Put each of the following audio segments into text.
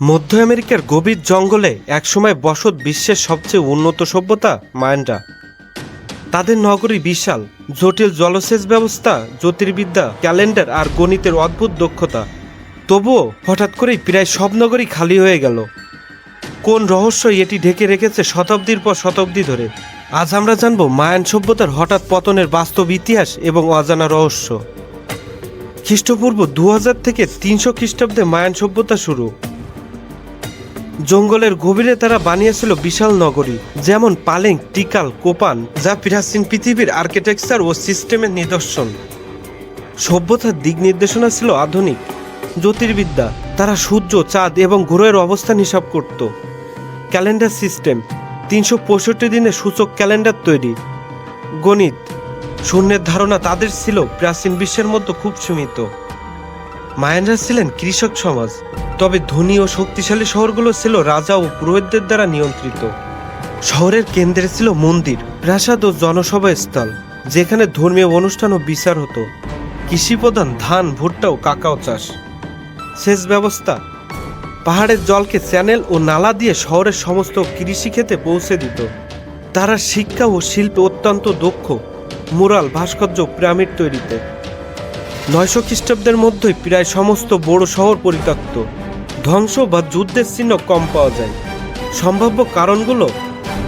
মধ্য আমেরিকার গভীর জঙ্গলে একসময় বসত বিশ্বের সবচেয়ে উন্নত সভ্যতা মায়ানরা তাদের নগরী বিশাল, জটিল জলসেচ ব্যবস্থা, জ্যোতির্বিদ্যা, ক্যালেন্ডার আর গণিতের অদ্ভুত দক্ষতা। তবুও হঠাৎ করেই প্রায় সব নগরই খালি হয়ে গেল। কোন রহস্য এটি ঢেকে রেখেছে শতাব্দীর পর শতাব্দী ধরে? আজ আমরা জানব মায়ান সভ্যতার হঠাৎ পতনের বাস্তব ইতিহাস এবং অজানা রহস্য। খ্রিস্টপূর্ব দু হাজার থেকে তিনশো খ্রিস্টাব্দে মায়ান সভ্যতা শুরু। জঙ্গলের গভীরে তারা বানিয়েছিল বিশাল নগরী, যেমন পালেং, টিকাল, কোপান, যা প্রাচীন পৃথিবীর আর্কিটেকচার ও সিস্টেমের নিদর্শন। সভ্যতার দিক নির্দেশনা ছিল আধুনিক। জ্যোতির্বিদ্যা, তারা সূর্য, চাঁদ এবং গ্রহের অবস্থান হিসাব করত। ক্যালেন্ডার সিস্টেম, তিনশো পঁয়ষট্টি দিনে সূচক ক্যালেন্ডার তৈরি। গণিত শূন্যের ধারণা তাদের ছিল প্রাচীন বিশ্বের মধ্যে খুব সীমিত। মায়ানরা ছিলেন কৃষক সমাজ, তবে ধনী ও শক্তিশালী শহরগুলো ছিল রাজা ও পুরোহিতদের দ্বারা নিয়ন্ত্রিত। শহরের কেন্দ্রে ছিল মন্দির, প্রাসাদ ও জনসভা স্থল, যেখানে ধর্মীয় অনুষ্ঠান ও বিচার হতো। কৃষিপ্রধান ধান, ভুট্টা ও কাকাও চাষ। সেচ ব্যবস্থা, পাহাড়ের জলকে চ্যানেল ও নালা দিয়ে শহরের সমস্ত কৃষিক্ষেত্রে পৌঁছে দিত। তারা শিক্ষা ও শিল্পে অত্যন্ত দক্ষ, মুরাল ভাস্কর্য পিরামিড তৈরিতে। নয়শো খ্রিস্টাব্দের মধ্যেই প্রায় সমস্ত বড় শহর পরিত্যক্ত। ধ্বংস বা যুদ্ধের চিহ্ন কম পাওয়া যায়। সম্ভাব্য কারণগুলো?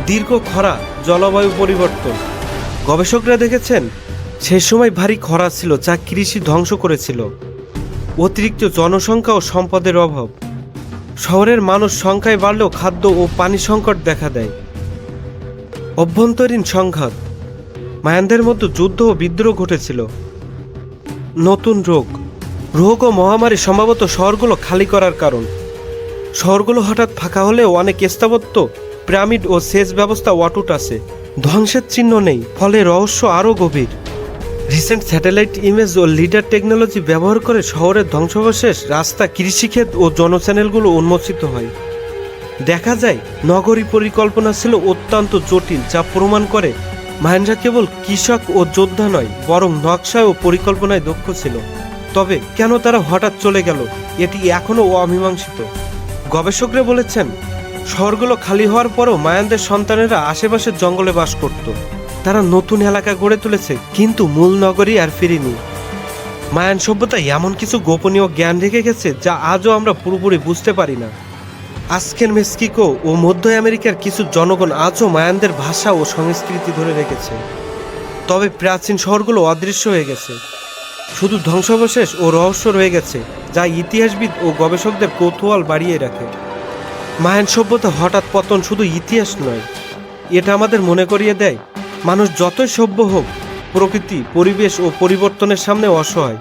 দীর্ঘ খরা, জলবায়ু পরিবর্তন। গবেষকরা দেখেছেন, সে সময় ভারী খরা ছিল যা কৃষি ধ্বংস করেছিল। অতিরিক্ত জনসংখ্যা ও সম্পদের অভাব। শহরের মানুষ সংখ্যায় বাড়লেও খাদ্য ও পানি সংকট দেখা দেয়। অভ্যন্তরীণ সংঘাত। মায়ানদের মধ্যে যুদ্ধ ও বিদ্রোহ ঘটেছিল। নতুন রোগ। রোগ ও মহামারী সম্ভবত শহরগুলো খালি করার কারণ। শহরগুলো হঠাৎ ফাঁকা হলেও অনেক স্থাপত্য, পিরামিড ও সেচ ব্যবস্থা অটুট আছে। ধ্বংসের চিহ্ন নেই, ফলে রহস্য আরও গভীর। রিসেন্ট স্যাটেলাইট ইমেজ ও লিডার টেকনোলজি ব্যবহার করে শহরের ধ্বংসাবশেষ, রাস্তা, কৃষিক্ষেত ও জনচ্যানেলগুলো উন্মোচিত হয়। দেখা যায়, নগরী পরিকল্পনা ছিল অত্যন্ত জটিল, যা প্রমাণ করে মাহেন্দ্রা কেবল কৃষক ও যোদ্ধা নয়, বরং নকশায় ও পরিকল্পনায় দক্ষ ছিল। তবে কেন তারা হঠাৎ চলে গেল, এটি এখনও অমীমাংসিত। গবেষকরা বলেছেন, শহরগুলো খালি হওয়ার পরও মায়ানদের সন্তানেরা আশেপাশের জঙ্গলে বাস করত। তারা নতুন এলাকা গড়ে তুলেছে, কিন্তু মূল নগরী আর ফিরিনি। মায়ান সভ্যতায় এমন কিছু গোপনীয় জ্ঞান রেখে গেছে যা আজও আমরা পুরোপুরি বুঝতে পারি না। আজকের মেক্সিকো ও মধ্য আমেরিকার কিছু জনগণ আজও মায়ানদের ভাষা ও সংস্কৃতি ধরে রেখেছে। তবে প্রাচীন শহরগুলো অদৃশ্য হয়ে গেছে। শুধু ধ্বংসাবশেষ ও রহস্য রয়ে গেছে, যা ইতিহাসবিদ ও গবেষকদের কৌতূহল বাড়িয়ে রাখে। মায়ান সভ্যতা হঠাৎ পতন শুধু ইতিহাস নয়, এটা আমাদের মনে করিয়ে দেয়, মানুষ যতই সভ্য হোক, প্রকৃতি, পরিবেশ ও পরিবর্তনের সামনে অসহায়।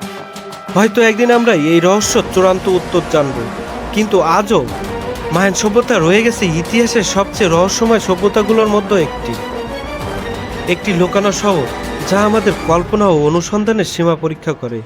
হয়তো একদিন আমরা এই রহস্য চূড়ান্ত উত্তর জানব, কিন্তু আজও মায়ান সভ্যতা রয়ে গেছে ইতিহাসের সবচেয়ে রহস্যময় সভ্যতাগুলোর মধ্যে একটি। একটি লোকানো শহর, যা আমাদের কল্পনা ও অনুসন্ধানের সীমা পরীক্ষা করে।